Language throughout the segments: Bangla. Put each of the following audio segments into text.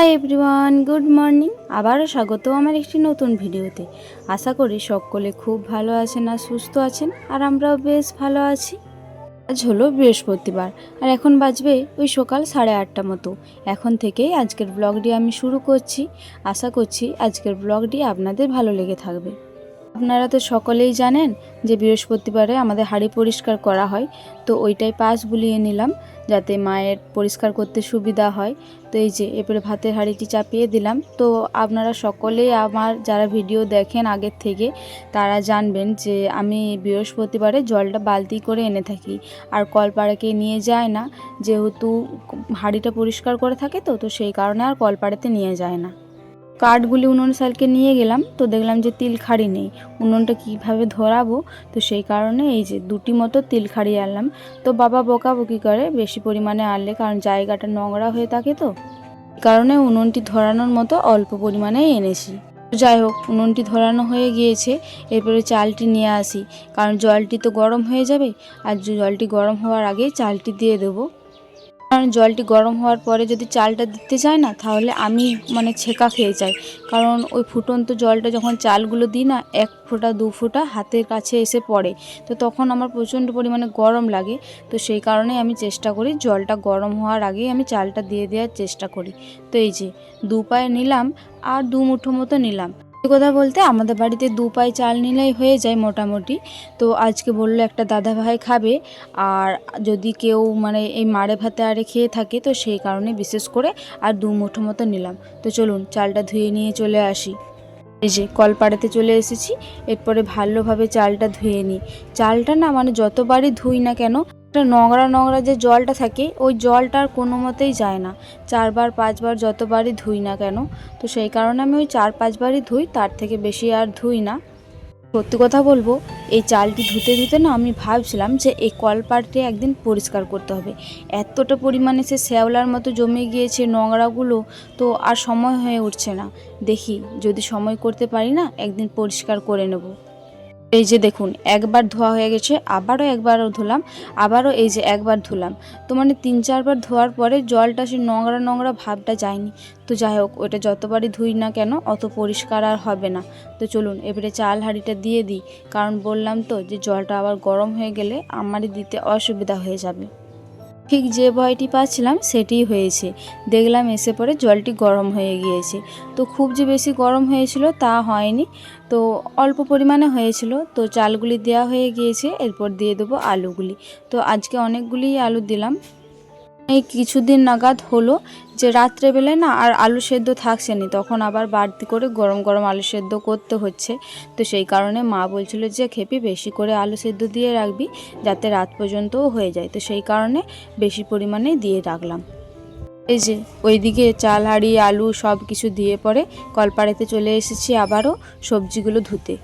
হাই এভরিওয়ান গুড মর্নিং আবারও স্বাগত আমার একটি নতুন ভিডিওতে। আশা করি সকলে খুব ভালো আছেন আর সুস্থ আছেন, আর আমরাও বেশ ভালো আছি। আজ হলো বৃহস্পতিবার, আর এখন বাজবে ওই সকাল সাড়ে আটটা মতো। এখন থেকেই আজকের ব্লগটি আমি শুরু করছি। আশা করছি আজকের ব্লগটি আপনাদের ভালো লেগে থাকবে। আপনারা তো সকলেই জানেন যে বৃহস্পতিবারে আমাদের হাঁড়ি পরিষ্কার করা হয়, তো ওইটাই পাশ বুলিয়ে নিলাম যাতে মায়ের পরিষ্কার করতে সুবিধা হয়। তো এই যে এবারে ভাতের হাঁড়িটি চাপিয়ে দিলাম। তো আপনারা সকলেই আমার যারা ভিডিও দেখেন আগের থেকে, তারা জানবেন যে আমি বৃহস্পতিবারে জলটা বালতি করে এনে থাকি। আর কলপাড়াকে নিয়ে যায় না, যেহেতু হাঁড়িটা পরিষ্কার করে থাকে তো তো সেই কারণে আর কলপাড়াতে নিয়ে যায় না। কাঠগুলি উনুন সালকে নিয়ে গেলাম, তো দেখলাম যে তিল খাড়ি নেই। উনুনটা কীভাবে ধরাবো? তো সেই কারণে এই যে দুটি মতো তিল খাড়ি আনলাম। তো বাবা বকাবকি করে বেশি পরিমাণে আনলে, কারণ জায়গাটা নোংরা হয়ে থাকে তো। কারণে উনুনটি ধরানোর মতো অল্প পরিমাণে এনেছি। যাই হোক, উনুনটি ধরানো হয়ে গিয়েছে, এরপরে চালটি নিয়ে আসি। কারণ জলটি তো গরম হয়ে যাবে, আর জলটি গরম হওয়ার আগেই চালটি দিয়ে দেবো। কারণ জলটি গরম হওয়ার পরে যদি চালটা দিতে যায় না, তাহলে আমি মানে ছেঁকা খেয়ে যাই। কারণ ওই ফুটন্ত জলটা যখন চালগুলো দিই না, এক ফোঁটা, দু ফোঁটা হাতের কাছে এসে পড়ে। তো তখন আমার প্রচণ্ড পরিমাণে গরম লাগে। তো সেই কারণে আমি চেষ্টা করি জলটা গরম হওয়ার আগেই আমি চালটা দিয়ে দেওয়ার চেষ্টা করি। তো এই যে, দু পায়ে নিলাম আর দু মুঠো মতো নিলাম। কথা বলতে আমাদের বাড়িতে দু পায়ে চাল নিলেই হয়ে যায় মোটামুটি। তো আজকে বলল একটা দাদা ভাই খাবে, আর যদি কেউ মানে এই মারে ভাতে আরে খেয়ে থাকে, তো সেই কারণে বিশেষ করে আর দু মুঠো মতো নিলাম। তো চলুন, চালটা ধুয়ে নিয়ে চলে আসি। এই যে কলপাড়াতে চলে এসেছি, এরপরে ভালোভাবে চালটা ধুয়ে নিই। চালটা না মানে যতবারই ধুই না কেন, একটা নোংরা নোংরা যে জলটা থাকে, ওই জলটা আর কোনো মতেই যায় না। চারবার পাঁচবার যতবারই ধুই না কেন, তো সেই কারণে আমি ওই চার পাঁচবারই ধুই, তার থেকে বেশি আর ধুই না। সত্যি কথা বলব, এই চালটি ধুতে ধুতে না আমি ভাবছিলাম যে এই কলপাটটি একদিন পরিষ্কার করতে হবে। এতটা পরিমাণে সে শ্যাওলার মতো জমে গিয়েছে নোংরাগুলো, তো আর সময় হয়ে উঠছে না। দেখি, যদি সময় করতে পারি না, একদিন পরিষ্কার করে নেব। এই যে দেখুন, একবার ধোয়া হয়ে গেছে, আবারও একবারও ধুলাম, আবারও এই যে একবার ধুলাম। তো মানে তিন চারবার ধোয়ার পরে জলটা সে নোংরা নোংরা ভাবটা যায়নি। তো যাই হোক, ওটা যতবারই ধুই না কেন, অত পরিষ্কার আর হবে না। তো চলুন, এবারে চাল হাঁড়িটা দিয়ে দিই। কারণ বললাম তো যে জলটা আবার গরম হয়ে গেলে আমারই দিতে অসুবিধা হয়ে যাবে। ঠিক যে ভয়টি পাচ্ছিলাম সেটিই হয়েছে। দেখলাম এসে পরে জলটি গরম হয়ে গিয়েছে। তো খুব যে বেশি গরম হয়েছিল তা হয়নি। তো অল্প পরিমাণে হয়েছিল। তো চালগুলি দেওয়া হয়ে গিয়েছে। এরপর দিয়ে দেবো আলুগুলি। তো আজকে অনেকগুলি আলু দিলাম। এই কিছুদিন নাগাদ হলো যে রাত্রেবেলায় না আর আলু সেদ্ধ থাকছে না তখন আবার বাড়তি করে গরম গরম আলু সেদ্ধ করতে হচ্ছে। তো সেই কারণে মা বলছিল যে, খেপি, বেশি করে আলু সেদ্ধ দিয়ে রাখবি, যাতে রাত পর্যন্তও হয়ে যায়। তো সেই কারণে বেশি পরিমাণে দিয়ে রাখলাম। এই যে, ওইদিকে চাল, হাঁড়ি, আলু সব কিছু দিয়ে পরে কলপাড়েতে চলে এসেছি আবারও সবজিগুলো ধুতে।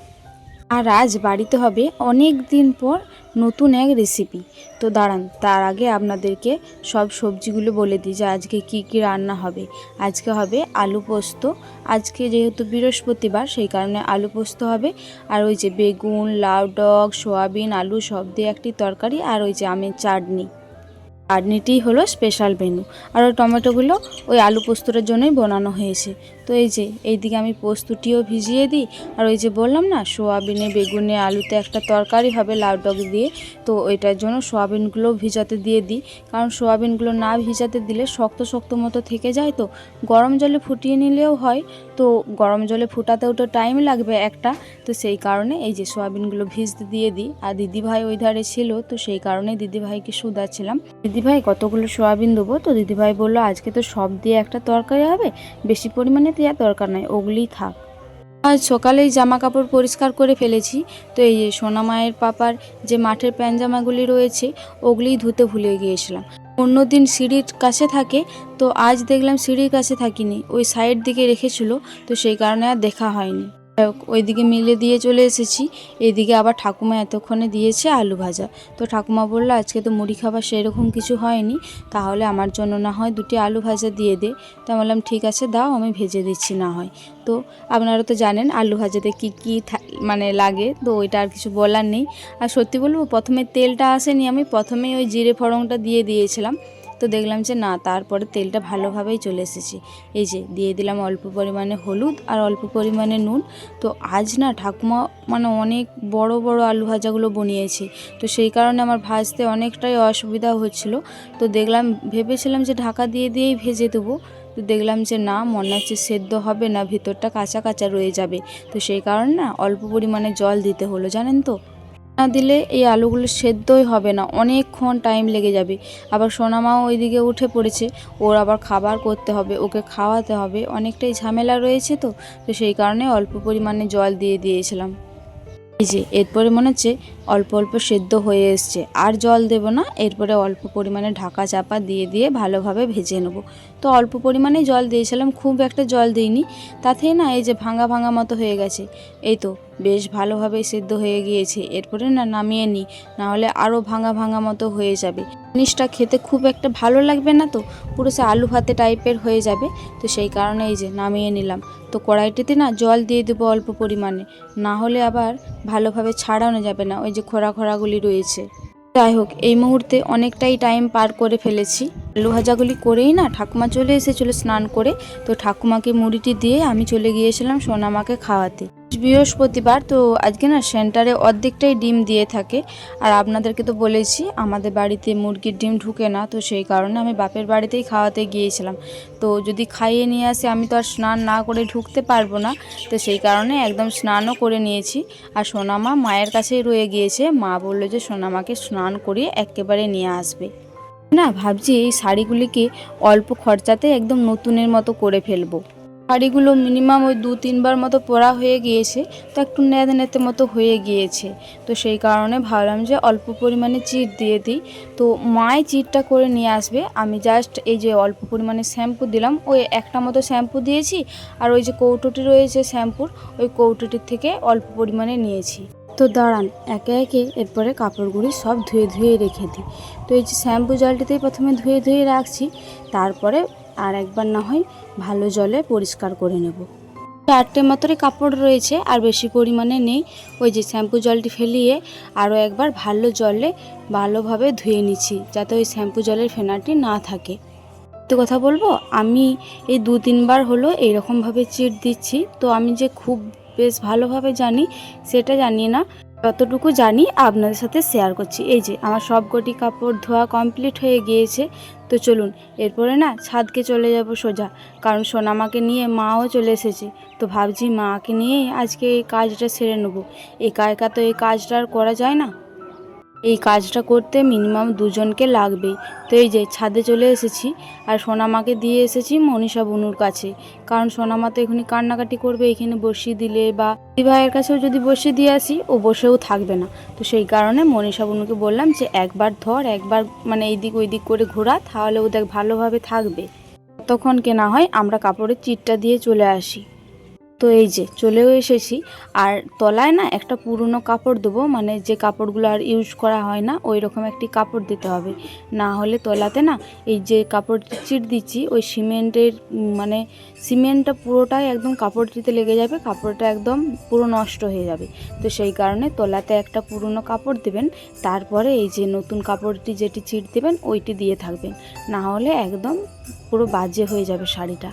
আর আজ বাড়িতে হবে অনেক দিন পর নতুন এক রেসিপি তো দাঁড়ান, তার আগে আপনাদেরকে সব সবজিগুলো বলে দিই যে আজকে কি কি রান্না হবে। আজকে হবে আলু পোস্ত, আজকে যেহেতু বৃহস্পতিবার, সেই কারণে আলু পোস্ত হবে। আর ওই যে বেগুন, লাউ, ডগ, সোয়াবিন, আলু সব দিয়ে একটি তরকারি, আর ওই যে আমের চাটনি। চাটনিটি হলো স্পেশাল মেনু আর ওই টমেটোগুলো ওই আলু পোস্তটার জন্যই বানানো হয়েছে। তো এই যে, এইদিকে আমি পোস্তটিও ভিজিয়ে দিই। আর ওই যে বললাম না, সোয়াবিনে, বেগুনে, আলুতে একটা তরকারি হবে লাউ ডগ দিয়ে। তো ওইটার জন্য সোয়াবিনগুলো ভিজাতে দিয়ে দিই। কারণ সোয়াবিনগুলো না ভিজাতে দিলে শক্ত শক্ত মতো থেকে যায় তো। গরম জলে ফুটিয়ে নিলেও হয়। তো গরম জলে ফুটাতেও তো টাইম লাগবে একটা। তো সেই কারণে এই যে সোয়াবিনগুলো ভিজতে দিয়ে দিই। আর দিদিভাই ওই ধারে ছিল, তো সেই কারণে দিদিভাইকে শুধাচ্ছিলাম। দিদিভাই কতগুলো সোয়াবিন দেবো? তো দিদিভাই বলল, আজকে তো সব দিয়ে একটা তরকারি হবে। বেশি পরিমাণে দেওয়ার দরকার নাই ওগুলি থাক। আজ সকালেই জামা কাপড় পরিষ্কার করে ফেলেছি, তো এই যে সোনা মায়ের পাপার যে মাঠের প্যান্ট জামাগুলি রয়েছে ওগুলি ধুতে ভুলে গিয়েছিলাম। অন্যদিন সিঁড়ির কাছে থাকে, তো আজ দেখলাম সিঁড়ির কাছে থাকিনি, ওই সাইড দিকে রেখেছিল, তো সেই কারণে আর দেখা হয়নি। ওইদিকে মিলে দিয়ে চলে এসেছি। এদিকে আবার ঠাকুমা এতক্ষণে দিয়েছে আলু ভাজা। তো ঠাকুমা বলল, আজকে তো মুড়ি খাবার সেরকম কিছু হয়নি, তাহলে আমার জন্য না হয় দুটি আলু ভাজা দিয়ে দে। তো বললাম, ঠিক আছে, দাও, আমি ভেজে দিচ্ছি না হয়। তো আপনারা তো জানেন আলু ভাজাতে কি কি মানে লাগে, তো ওইটা আর কিছু বলার নেই। আর সত্যি বলব, প্রথমে তেলটা আসেনি, আমি প্রথমেই ওই জিরে ফড়ংটা দিয়ে দিয়েছিলাম। তো দেখলাম যে না, তারপরে তেলটা ভালোভাবেই চলে এসেছে। এই যে, দিয়ে দিলাম অল্প পরিমাণে হলুদ আর অল্প পরিমাণে নুন। তো আজ না ঠাকুমা মানে অনেক বড় বড় আলু ভাজাগুলো বনিয়েছে। তো সেই কারণে আমার ভাজতে অনেকটাই অসুবিধা হচ্ছিল। তো দেখলাম, ভেবেছিলাম যে ঢাকা দিয়ে দিয়েই ভেজে দেবো। তো দেখলাম যে না, মনে হচ্ছে সেদ্ধ হবে না, ভিতরটা কাঁচা কাঁচা রয়ে যাবে। তো সেই কারণে না অল্প পরিমাণে জল দিতে হলো, জানেন তো? না দিলে এই আলুগুলো সেদ্ধই হবে না। অনেকক্ষণ টাইম লেগে যাবে। আবার সোনামাও ওইদিকে উঠে পড়েছে। ওর আবার খাবার করতে হবে, ওকে খাওয়াতে হবে। অনেকটাই ঝামেলা রয়েছে তো তো সেই কারণে অল্প পরিমাণে জল দিয়ে দিয়েছিলাম। এই যে, এরপরে মনে হচ্ছে অল্প অল্প সেদ্ধ হয়ে এসছে। আর জল দেব না, এরপরে অল্প পরিমাণে ঢাকা চাপা দিয়ে দিয়ে ভালোভাবে ভেজে নেব। তো অল্প পরিমাণে জল দিয়েছিলাম, খুব একটা জল দিইনি। তাতেই না এই যে ভাঙা ভাঙা মতো হয়ে গেছে। এই তো, বেশ ভালোভাবে সেদ্ধ হয়ে গিয়েছে। এরপরে না নামিয়ে নিই, নাহলে আরও ভাঙা ভাঙা মতো হয়ে যাবে। জিনিসটা খেতে খুব একটা ভালো লাগবে না তো, পুরো সে আলু ভাতে টাইপের হয়ে যাবে। তো সেই কারণে এই যে নামিয়ে নিলাম। তো কড়াইটিতে না জল দিয়ে দেবো অল্প পরিমাণে। না হলে আবার ভালোভাবে ছাড়ানো যাবে না, ওই যে খোড়া খোড়াগুলি রয়েছে। যাই হোক, এই মুহূর্তে অনেকটাই টাইম পার করে ফেলেছি। আলু করেই না ঠাকুমা চলে এসেছিল স্নান করে। তো ঠাকুমাকে মুড়িটি দিয়ে আমি চলে গিয়েছিলাম সোনামাকে খাওয়াতে। বৃহস্পতিবার, তো আজকে না সেন্টারে অর্ধেকটাই ডিম দিয়ে থাকে। আর আপনাদেরকে তো বলেছি, আমাদের বাড়িতে মুরগির ডিম ঢুকে না, তো সেই কারণে আমি বাপের বাড়িতেই খাওয়াতে গিয়েছিলাম। তো যদি খাইয়ে নিয়ে আসে, আমি তো আর স্নান না করে ঢুকতে পারব না। তো সেই কারণে একদম স্নানও করে নিয়েছি। আর সোনামা মায়ের কাছেই রয়ে গিয়েছে। মা বলল যে, সোনামাকে স্নান করিয়ে একেবারে নিয়ে আসবে। না, ভাবছি এই শাড়িগুলিকে অল্প খরচাতে একদম নতুনের মতো করে ফেলব। শাড়িগুলো মিনিমাম ওই দু তিনবার মতো পরা হয়ে গিয়েছে, তো একটু নেদ নেতে মতো হয়ে গিয়েছে। তো সেই কারণে ভাবলাম যে অল্প পরিমাণে চিট দিয়ে দিই। তো মাই চিটটা করে নিয়ে আসবে। আমি জাস্ট এই যে অল্প পরিমাণে শ্যাম্পু দিলাম, ওই একটা মতো শ্যাম্পু দিয়েছি, আর ওই যে কৌটোটি রয়েছে শ্যাম্পুর, ওই কৌটোটির থেকে অল্প পরিমাণে নিয়েছি। তো দাঁড়ান, একে একে এরপরে কাপড়গুলি সব ধুয়ে ধুয়ে রেখে দিই। তো এই যে শ্যাম্পু জলটিতেই প্রথমে ধুয়ে ধুয়ে রাখছি, তারপরে আর একবার না হয় ভালো জলে পরিষ্কার করে নেব। চারটে মাত্রই কাপড় রয়েছে, আর বেশি পরিমাণে নেই। ওই যে শ্যাম্পু জলটি ফেলিয়ে আরও একবার ভালো জলে ভালোভাবে ধুয়ে নিচ্ছি, যাতে ওই শ্যাম্পু জলের ফেনাটি না থাকে। তো কথা বলব, আমি এই দু তিনবার হলো এইরকমভাবে চিট দিচ্ছি। তো আমি যে খুব বেশ ভালোভাবে জানি, সেটা জানি না, যতটুকু জানি আপনাদের সাথে শেয়ার করছি। এই যে, আমার সবকটি কাপড় ধোয়া কমপ্লিট হয়ে গিয়েছে। তো চলুন, এরপরে না, ছাদকে চলে যাব সোজা। কারণ সোনামাকে নিয়ে মাও চলে এসেছে। তো ভাবছি মাকে নিয়েই আজকে এই কাজটা সেরে নেব। একা একা তো এই কাজটা আর করা যায় না। এই কাজটা করতে মিনিমাম দুজনকে লাগবেই। তো এই যে, ছাদে চলে এসেছি আর সোনামাকে দিয়ে এসেছি মনীষা বনুর কাছে। কারণ সোনামা তো এখানে কান্নাকাটি করবে, এখানে বসিয়ে দিলে বা ভাইয়ের কাছেও যদি বসিয়ে দিয়ে আসি, ও বসেও থাকবে না। তো সেই কারণে মনীষা বনুকে বললাম যে, একবার ধর, একবার মানে এই দিক ওই দিক করে ঘোরা, তাহলে ও দেখ ভালোভাবে থাকবে। ততক্ষণকে না হয় আমরা কাপড়ের চিটটা দিয়ে চলে আসি। তো এই যে চলেও এসেছি। আর তলায় না একটা পুরনো কাপড় দেবো মানে যে কাপড়গুলো আর ইউজ করা হয় না ওই রকম একটি কাপড় দিতে হবে। না হলে তলাতে না এই যে কাপড় চিট দিচ্ছি, ওই সিমেন্টের মানে সিমেন্টটা পুরোটাই একদম কাপড়টিতে লেগে যাবে, কাপড়টা একদম পুরো নষ্ট হয়ে যাবে। তো সেই কারণে তলাতে একটা পুরনো কাপড় দেবেন, তারপরে এই যে নতুন কাপড়টি যেটি চিট দেবেন, ওইটি দিয়ে থাকবেন। না হলে একদম পুরো বাজে হয়ে যাবে শাড়িটা।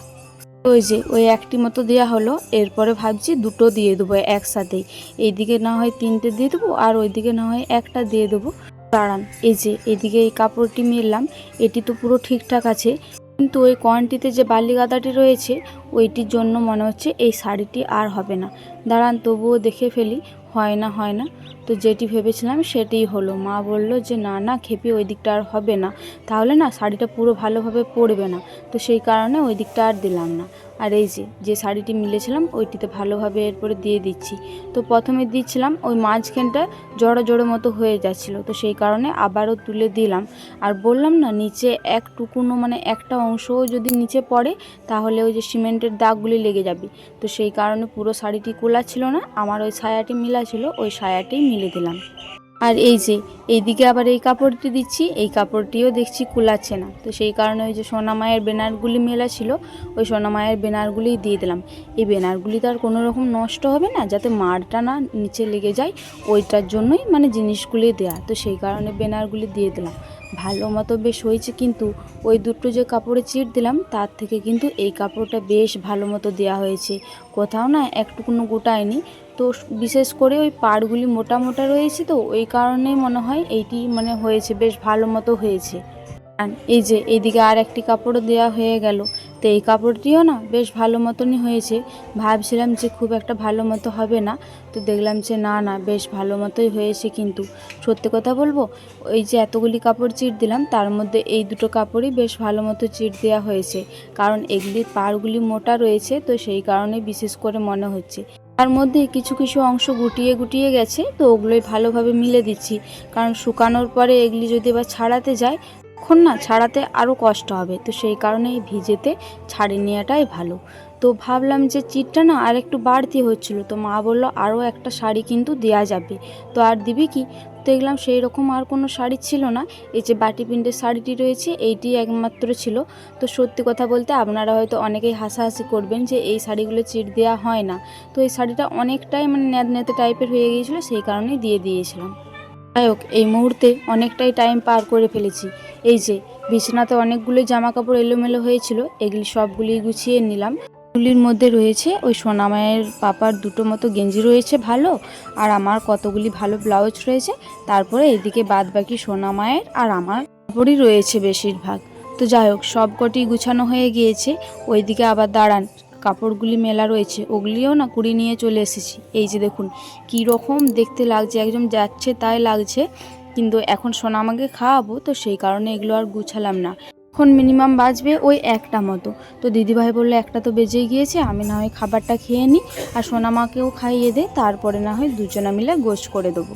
ওই যে, ওই একটি মতো দেওয়া হলো। এরপরে ভাবছি দুটো দিয়ে দেবো একসাথেই এইদিকে না হয় তিনটে দিয়ে দেবো আর ওইদিকে না হয় একটা দিয়ে দেবো। দাঁড়ান, এই যে এদিকে এই কাপড়টি মিললাম, এটি তো পুরো ঠিকঠাক আছে। কিন্তু ওই কোয়ান্টিতে যে বালি গাদাটি রয়েছে, ওইটির জন্য মনে হচ্ছে এই শাড়িটি আর হবে না। দাঁড়ান, তবুও দেখে ফেলি, হয় না হয় না। তো যেটি ভেবেছিলাম সেটিই হলো। মা বলল যে, না না, খেপি ওই দিকটা আর হবে না। তাহলে না, শাড়িটা পুরো ভালোভাবে পরবে না। তো সেই কারণে ওই দিকটা আর দিলাম না। আর এই যে যে শাড়িটি মিলেছিলাম, ওইটিতে ভালোভাবে এরপরে দিয়ে দিচ্ছি। তো প্রথমে দিচ্ছিলাম, ওই মাঝখানটা জড়ো জড়ো মতো হয়ে যাচ্ছিল। তো সেই কারণে আবারও তুলে দিলাম। আর বললাম না, নিচে এক টুকুনো মানে একটা অংশও যদি নিচে পড়ে, তাহলে ওই যে সিমেন্টের দাগগুলি লেগে যাবে। তো সেই কারণে পুরো শাড়িটি কোলা ছিল না আমার ওই সায়াটি মিলা ছিল ওই ছায়াটি মিলে দিলাম। আর এই যে, এইদিকে আবার এই কাপড়টি দিচ্ছি, এই কাপড়টিও দেখছি কুলাচ্ছে না। তো সেই কারণে ওই যে সোনামায়ের বেনারগুলি মেলা ছিল, ওই সোনামায়ের বেনারগুলিই দিয়ে দিলাম। এই বেনারগুলি তো আর কোনো রকম নষ্ট হবে না, যাতে মারটা না নিচে লেগে যায়, ওইটার জন্যই মানে জিনিসগুলি দেয়া। তো সেই কারণে বেনারগুলি দিয়ে দিলাম। ভালো মতো বেশ হয়েছে, কিন্তু ওই দুটো যে কাপড়ে চিট দিলাম, তার থেকে কিন্তু এই কাপড়টা বেশ ভালো মতো দেওয়া হয়েছে। কোথাও না একটুকুনো গোটায়নি। তো বিশেষ করে ওই পাড়গুলি মোটা মোটা রয়েছে তো, ওই কারণেই মনে হয় এইটি মানে হয়েছে, বেশ ভালো মতো হয়েছে। এই যে এইদিকে আর একটি কাপড়ও দেওয়া হয়ে গেল, তো এই কাপড়টিও না বেশ ভালো মতনই হয়েছে। ভাবছিলাম যে খুব একটা ভালো মতো হবে না, তো দেখলাম যে না না, বেশ ভালো মতোই হয়েছে কিন্তু। সত্যি কথা বলব, ওই যে এতগুলি কাপড় চিট দিলাম, তার মধ্যে এই দুটো কাপড়ই বেশ ভালো মতো চিট দেওয়া হয়েছে। কারণ এগুলির পাড়গুলি মোটা রয়েছে, তো সেই কারণে বিশেষ করে মনে হচ্ছে। তার মধ্যে কিছু কিছু অংশ গুটিয়ে গুটিয়ে গেছে, তো ওগুলোই ভালোভাবে মিলে দিচ্ছি। কারণ শুকানোর পরে এগুলি যদি বা ছাড়াতে যায়, তখন না ছাড়াতে আরও কষ্ট হবে। তো সেই কারণে ভিজেতে ছাড়ে নেওয়াটাই ভালো। তো ভাবলাম যে চিটটা না আর একটু বাড়তি হচ্ছিল, তো মা বলল আরও একটা শাড়ি কিন্তু দেওয়া যাবে। তো আর দিবি কি? দেখলাম সেই রকম আর কোনো শাড়ি ছিল না। এই যে বাটি প্রিন্টের শাড়িটি রয়েছে, এইটি একমাত্র ছিল। তো সত্যি কথা বলতে আপনারা হয়তো অনেকেই হাসাহাসি করবেন যে এই শাড়িগুলো চিট দেওয়া হয় না। তো এই শাড়িটা অনেকটাই মানে ন্যাদ ন্যাতে টাইপের হয়ে গিয়েছিল, সেই কারণেই দিয়ে দিয়েছিলাম। যাই হোক, এই মুহূর্তে অনেকটাই টাইম পার করে ফেলেছি। এই যে বিছানাতে অনেকগুলো জামা কাপড় এলোমেলো হয়েছিল, এগুলি সবগুলি গুছিয়ে নিলাম। এগুলির মধ্যে রয়েছে ওই সোনামায়ের পাপার দুটো মতো গেঞ্জি রয়েছে ভালো, আর আমার কতগুলি ভালো ব্লাউজ রয়েছে, তারপরে এদিকে বাদ বাকি সোনামায়ের আর আমার কাপড়ই রয়েছে বেশিরভাগ। তো যাই হোক, সব কটি গুছানো হয়ে গিয়েছে, ওইদিকে আবার দাঁড়ান, কাপড়গুলি মেলা রয়েছে, ওগুলিও না কুড়ি নিয়ে চলে এসেছি। এই যে দেখুন, কী রকম দেখতে লাগছে, একদম যাচ্ছে তাই লাগছে, কিন্তু এখন সোনা আমাকে খাওয়াবো, তো সেই কারণে এগুলো আর গুছালাম না। এখন মিনিমাম বাজবে ওই একটা মতো। তো দিদিভাই বলল, একটা তো বেজেই গিয়েছে, আমি না হয় খাবারটা খেয়ে নিই আর সোনামাকেও খাইয়ে দে, তারপরে না হয় দুজনা মিলে গোশ করে দেবো।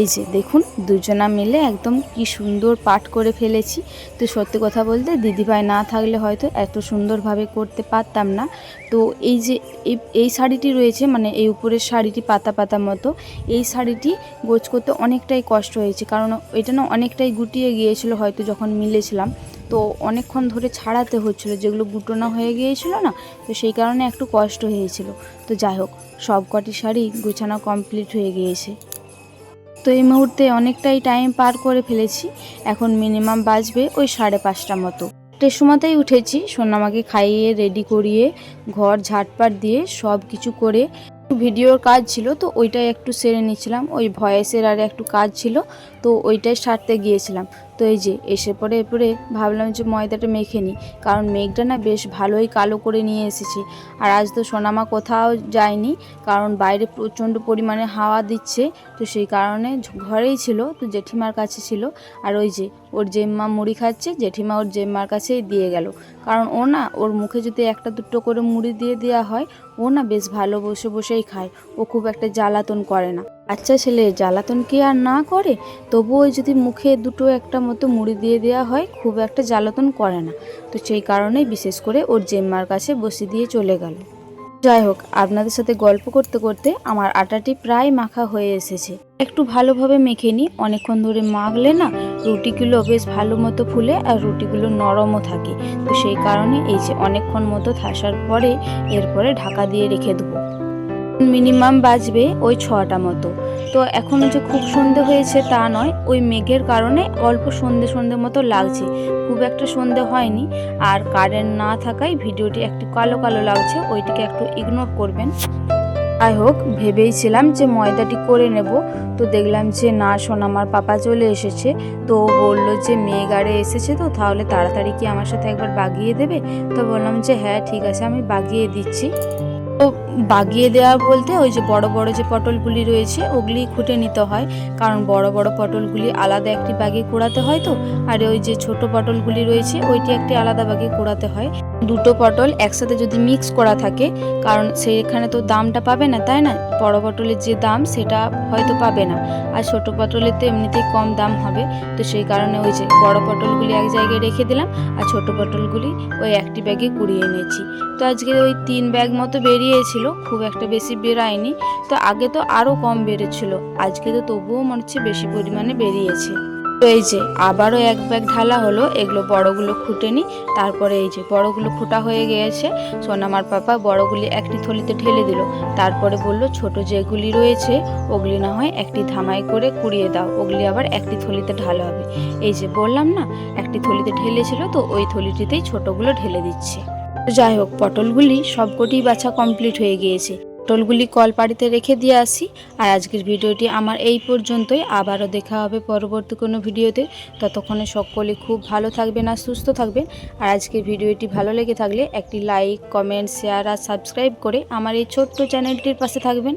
এই যে দেখুন, দুজনা মিলে একদম কি সুন্দর পাঠ করে ফেলেছি। তো সত্যি কথা বলতে দিদিভাই না থাকলে হয়তো এত সুন্দরভাবে করতে পারতাম না। তো এই যে এই এই শাড়িটি রয়েছে মানে এই উপরের শাড়িটি পাতা পাতা মতো, এই শাড়িটি গোছ করতে অনেকটাই কষ্ট হয়েছে। কারণ এটা না অনেকটাই গুটিয়ে গিয়েছিল হয়তো যখন মিলেছিলাম। তো অনেকক্ষণ ধরে ছাড়াতে হচ্ছিল, যেগুলো গুটোনা হয়ে গিয়েছিল না, তো সেই কারণে একটু কষ্ট হয়েছিল। তো যাই হোক, সব কটি শাড়ি গুছানো কমপ্লিট হয়ে গিয়েছে। তো এই মুহূর্তে অনেকটাই টাইম পার করে ফেলেছি, এখন মিনিমাম বাজবে ওই সাড়ে পাঁচটা মতো। চারটের সময়তেই উঠেছি সোনামাকে খাইয়ে রেডি করিয়ে, ঘর ঝাটপাট দিয়ে সব কিছু করে। ভিডিওর কাজ ছিল, তো ওইটাই একটু সেরে নিয়েছিলাম ওই ভয়েসের আর একটু কাজ ছিল, তো ওইটাই সারতে গিয়েছিলাম। তো এই যে, এসে পরে এরপরে ভাবলাম যে ময়দাটা মেখে নিই। কারণ মেঘটা না বেশ ভালোই কালো করে নিয়ে এসেছি। আর আজ তো সোনামা কোথাও যায়নি, কারণ বাইরে প্রচণ্ড পরিমাণে হাওয়া দিচ্ছে। তো সেই কারণে ঘরেই ছিল, তো জেঠিমার কাছে ছিল। আর ওই যে, ওর জেম্মা মুড়ি খাচ্ছে, জেঠিমা ওর জেম্মার কাছেই দিয়ে গেল। কারণ ও না, ওর মুখে যদি একটা দুটো করে মুড়ি দিয়ে দেওয়া হয় ও না বেশ ভালো বসে বসেই খায়। ও খুব একটা জ্বালাতন করে না। বাচ্চা ছেলে, জ্বালাতন কি আর না করে? তবুও যদি মুখে দুটো একটা মতো মুড়ি দিয়ে দেওয়া হয়, খুব একটা জ্বালাতন করে না। তো সেই কারণেই বিশেষ করে ওর জেম্মার কাছে বসে দিয়ে চলে গেল। যাই হোক, আপনাদের সাথে গল্প করতে করতে আমার আটাটি প্রায় মাখা হয়ে এসেছে। একটু ভালোভাবে মেখে নিই। অনেকক্ষণ ধরে মাখলে না, রুটিগুলো বেশ ভালো মতো ফুলে আর রুটিগুলো নরমও থাকে। তো সেই কারণে এই যে অনেকক্ষণ মতো থাসার পরে এরপরে ঢাকা দিয়ে রেখে দেবো। মিনিমাম বাজবে ওই ছটা মতো। তো এখন যে খুব সন্ধে হয়েছে তা নয়, ওই মেঘের কারণে অল্প সন্ধে সন্ধে মতো লাগছে। খুব একটা সন্ধে হয়নি। আর কারেন্ট না থাকায় ভিডিওটি একটু কালো কালো লাগছে, ওইটিকে একটু ইগনোর করবেন। যাই হোক, ভেবেইছিলাম যে ময়দাটি করে নেব। তো দেখলাম যে না শোন আমার পাপা চলে এসেছে। তো বলল যে মেয়ে গাড়ে এসেছে তো, তাহলে তাড়াতাড়ি কি আমার সাথে একবার বাগিয়ে দেবে? তো বললাম যে হ্যাঁ ঠিক আছে, আমি বাগিয়ে দিচ্ছি। তো বাগিয়ে দেওয়া বলতে ওই যে বড় বড় যে পটলগুলি রয়েছে, ওগুলি খুঁটে নিতে হয়। কারণ বড় বড় পটলগুলি আলাদা একটি বাগে কুড়াতে হয় তো। আর ওই যে ছোট পটলগুলি রয়েছে, ওইটি একটি আলাদা বাগে কুড়াতে হয়। দুটো পটল একসাথে যদি মিক্স করা থাকে, কারণ সেখানে তো দামটা পাবে না, তাই না? বড় পটলের যে দাম, সেটা হয়তো পাবে না। আর ছোট পটলের তো এমনিতেই কম দাম হবে। তো সেই কারণে ওই যে বড় পটলগুলি এক জায়গায় রেখে দিলাম, আর ছোট পটলগুলি ওই একটি ব্যাগে কুড়িয়ে এনেছি। তো আজকে ওই তিন ব্যাগ মতো বেরিয়েছিল। খুব একটা বেশি বেরায়নি তো আগে তো আরও কম বেড়েছিল, আজকে তো তবুও মনে হচ্ছে বেশি পরিমাণে বেরিয়েছে। তো এই যে, আবারও এক ব্যাগ ঢালা হলো, এগুলো বড়গুলো খুঁটে নি, তারপরে এই যে, বড়গুলো খোটা হয়ে গিয়েছে। সোনামার পাপা বড়গুলি একটি থলিতে ঢেলে দিল, তারপরে বলল, ছোট যেগুলি রয়েছে, ওগুলি না হয় একটি ধামাই করে কুড়িয়ে দাও, ওগুলি আবার একটি থলিতে ঢালা হবে। এই যে বললাম না, একটি থলিতে ঢেলেছিল তো ওই থলিটিতেই ছোটগুলো ঢেলে দিচ্ছে। যাই হোক, পটলগুলি সবকটি বাছা কমপ্লিট হয়ে গিয়েছে। পটলগুলি কলপাড়িতে রেখে দিয়ে আসি, আর আজকের ভিডিওটি আমার এই পর্যন্তই। আবারও দেখা হবে পরবর্তী কোনো ভিডিওতে। ততক্ষণে সকলে খুব ভালো থাকবেন আর সুস্থ থাকবেন। আর আজকের ভিডিওটি ভালো লেগে থাকলে একটি লাইক কমেন্ট শেয়ার আর সাবস্ক্রাইব করে আমার এই ছোট্ট চ্যানেলটির পাশে থাকবেন।